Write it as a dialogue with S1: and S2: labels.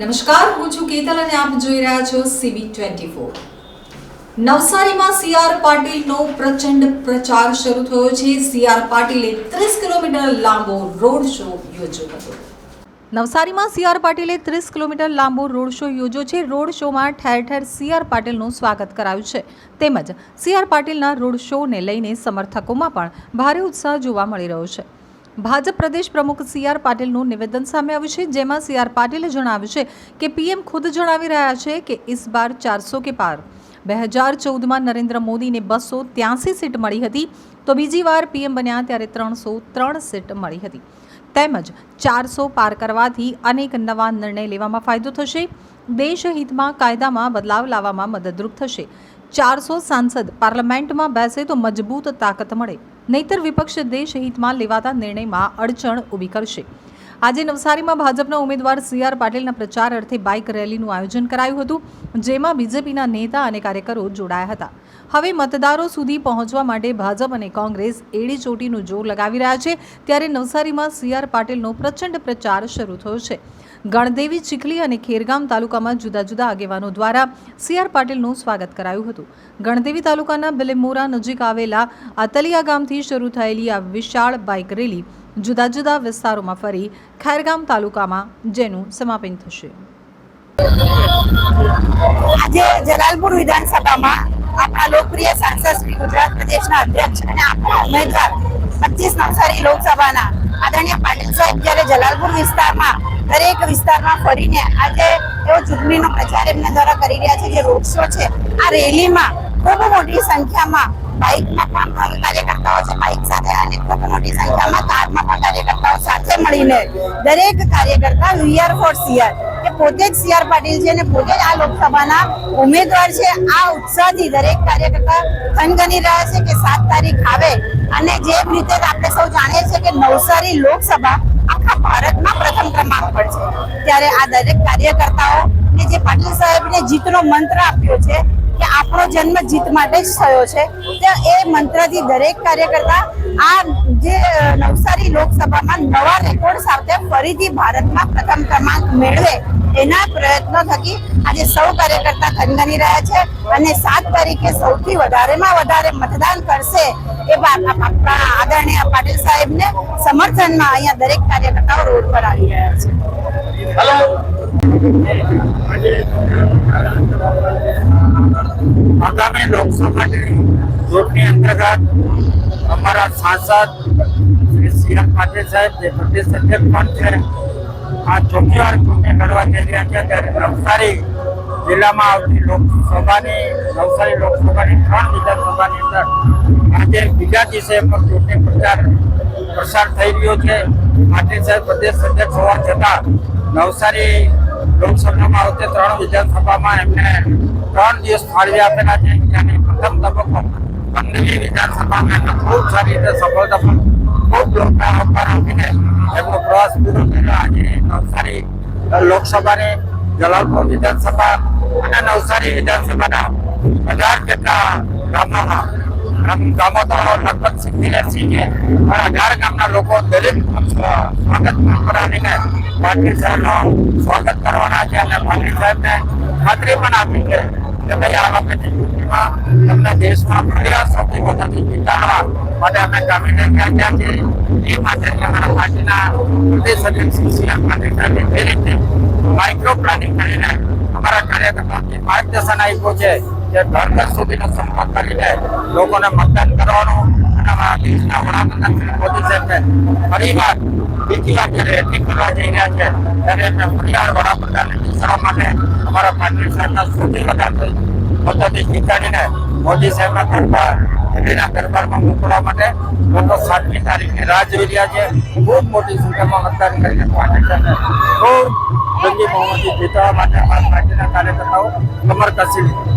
S1: નમસ્કાર, હું છું કેતલ અને આપ જોઈ રહ્યા છો સીબી ટ્વેન્ટી ફોર નવસારીમાં સીઆર પાટીલનો પ્રચંડ પ્રચાર શરૂ થયો છે. સીઆર પાટીલે ત્રીસ કિલોમીટર લાંબો રોડ શો યોજ્યો હતો. નવસારીમાં સીઆર પાટીલે ત્રીસ કિલોમીટર લાંબો રોડ શો યોજ્યો છે. રોડ શોમાં ઠેર ઠેર સીઆર પાટીલનું સ્વાગત કરાયું છે. તેમજ સીઆર પાટીલના રોડ શોને લઈને સમર્થકોમાં પણ ભારે ઉત્સાહ જોવા મળી રહ્યો છે. ભાજપ પ્રદેશ પ્રમુખ સી આર પાટીલનું નિવેદન સામે આવ્યું છે, જેમાં સી આર પાટીલે જણાવ્યું છે કે પીએમ ખુદ જણાવી રહ્યા છે કે ઇસ બાર ચારસો કે પાર. બે હજાર ચૌદમાં નરેન્દ્ર મોદીને બસો ત્યાંસી સીટ મળી હતી, તો બીજી વાર પીએમ બન્યા ત્યારે ત્રણસો ત્રણ સીટ મળી હતી. તેમજ ચારસો પાર કરવાથી અનેક નવા નિર્ણય લેવામાં ફાયદો થશે, દેશહિતમાં કાયદામાં બદલાવ લાવવામાં મદદરૂપ થશે. ચારસો સાંસદ પાર્લામેન્ટમાં બેસે તો મજબૂત તાકાત મળે. નહીતર વિપક્ષ દેશહિતમાં લેવાતા નિર્ણયમાં અડચણ ઊભી કરશે. આજે નવસારીમાં ભાજપના ઉમેદવાર સી આર પાટીલના પ્રચાર અર્થે બાઇક રેલીનું આયોજન કરાયું હતું, જેમાં બીજેપીના નેતા અને કાર્યકરો જોડાયા હતા. હવે મતદારો સુધી પહોંચવા માટે ભાજપ અને કોંગ્રેસ એડી ચોટીનું જોર લગાવી રહ્યા છે, ત્યારે નવસારીમાં સી આર પાટીલનો પ્રચંડ પ્રચાર શરૂ થયો છે. ગણદેવી, ચીખલી અને ખેરગામ તાલુકામાં જુદા જુદા આગેવાનો દ્વારા સી આર પાટીલનું સ્વાગત કરાયું હતું. ગણદેવી તાલુકાના બિલેમોરા નજીક આવેલા અતલિયા ગામથી શરૂ થયેલી આ વિશાળ બાઇક રેલી જુદા જુદા વિસ્તારોમાં ફરી ખેરગામ તાલુકામાં જેનું સમાપન થશે.
S2: આજે જલાલપુર વિધાનસભામાં આપણા લોકપ્રિય સાંસદ શ્રી ગુજરાત પ્રદેશના અધ્યક્ષ અને આપણા ઉમેદવાર પચીસ નવસારી લોકસભાના આદરણીય પાટીલ સાહેબ જ્યારે જલાલપુર વિસ્તારમાં દરેક વિસ્તારમાં ફરીને આજે એવો ચૂંટણીનો પ્રચાર એમના દ્વારા કરી રહ્યા છે, જે રોડ શો છે. આ રેલીમાં ખૂબ મોટી સંખ્યામાં બાઇકમાં કામમાં કાર્યકર્તાઓ છે બાઇક સાથે અને ખૂબ મોટી સંખ્યામાં કારમાં પણ કાર્યકર્તાઓ સાથે મળીને દરેક કાર્યકર્તા વીઆર ફોર સીઆર કે પોતે જ સીઆર પાટીલ છે અને પોતે જ આ લોકસભાના ઉમેદવાર છે. આ ઉત્સાહથી દરેક કાર્યકર્તા ખનગની રહ્યા છે કે સાત તારીખ આવે અને જે રીતે આપણે સૌ જાણીએ છીએ કે નવસારી લોકસભા આખા ભારતમાં પ્રથમ ક્રમાંક પર છે. ત્યારે આ દરેક કાર્યકર્તાઓ ને જે પાટીલ સાહેબને જીતનો મંત્ર આપ્યો છે કે આપણો જન્મ જીત માટે જ થયો છે. તો એ મંત્રથી દરેક કાર્યકર્તા આ જે નવસારી લોકસભામાં નવા રેકોર્ડ સાથે ફરીથી ભારતમાં પ્રથમ ક્રમાંક મેળવે એના પ્રયત્નો થકી આજે સૌ કાર્યકર્તા ખનગની રહ્યા છે અને સાત તારીખે સૌથી વધારેમાં વધારે મતદાન કરશે એ આપણા આદરણીય પાટીલ સાહેબને સમર્થનમાં અહીંયા દરેક કાર્યકર્તાઓ રોડ પર આવી રહ્યા છે.
S3: આગામી લોકસભાની ચૂંટણી અંતર્ગત અમારા સાંસદ શ્રી સી આર પાટીલ સાહેબ જે પ્રદેશ અધ્યક્ષ પણ છે આ ચોથી વાર ચૂંટણી લડવા જઈ રહ્યા છે ત્યારે નવસારી જિલ્લામાં આવતી લોકસભાની નવસારી લોકસભાની ત્રણ વિધાનસભાની અંદર આજે બીજા દિવસે પણ ચૂંટણી પ્રચાર પ્રસાર થઈ રહ્યો છે પાટીલ સાહેબ પ્રદેશ અધ્યક્ષ હોવા છતાં નવસારી લોકસભામાં વખતે ત્રણ વિધાનસભામાં એમને ત્રણ દિવસ ફાળવી આપેલા છે. ત્યાંની પ્રથમ તબક્કો પંદરમી વિધાનસભામાં એમને ખૂબ સારી રીતે સફળતાપૂર્વક ખૂબ લોકના આભાર આપીને એમનો પ્રવાસ પૂરો કર્યો. આજે નવસારી લોકસભાની જલાલપુર વિધાનસભા અને નવસારી વિધાનસભાના હજાર જેટલા ગામોમાં તો લગભગ એસી છે પણ અઢાર ગામના લોકો દરેક સ્વાગત કરાવીને પાટીલ સાહેબનો સ્વાગત કરવાના છે અને પાટીલ સાહેબને ખાતરી પણ આપી છે કે ભાઈ આ વખતે ચૂંટણીમાં તમને દેશમાં પ્રયાસ સૌથી વધારે જીતાડવા માટે અમે કામીને ત્યાં ત્યાં છીએ એ માટે અમારા પાર્ટીના પ્રદેશ અધ્યક્ષ શ્રી સી આર પાટીલ સાહેબે જે રીતે માઇક્રો પ્લાનિંગ કરીને અમારા કાર્યકર્તાઓને માર્ગદર્શન આપ્યું છે. કે ઘર સુધીનો સંપર્ક કરીને લોકોને મતદાન કરવાનું અને અમારા દેશના વડાપ્રધાન શ્રી મોદી સાહેબને ફરીવાર બીજી વાર જ્યારે એન્ટ્રી કરવા જઈ રહ્યા છે, ત્યારે એમને ફરીવાર વડાપ્રધાનને બેસાડવા માટે અમારા પાટીલ સાહેબના સુધી વધારે પદ્ધતિ જીતાડીને મોદી સાહેબના દરબાર એના દરબારમાં મોકલવા માટે લોકો સાતમી તારીખની રાહ જોઈ રહ્યા છે. ખૂબ મોટી સંખ્યામાં મતદાન કરીને પાટીલ સાહેબને ખૂબ જંગી બહુમતી જીતવા માટે અમારા પાર્ટીના કાર્યકર્તાઓ કમર કસી લીધી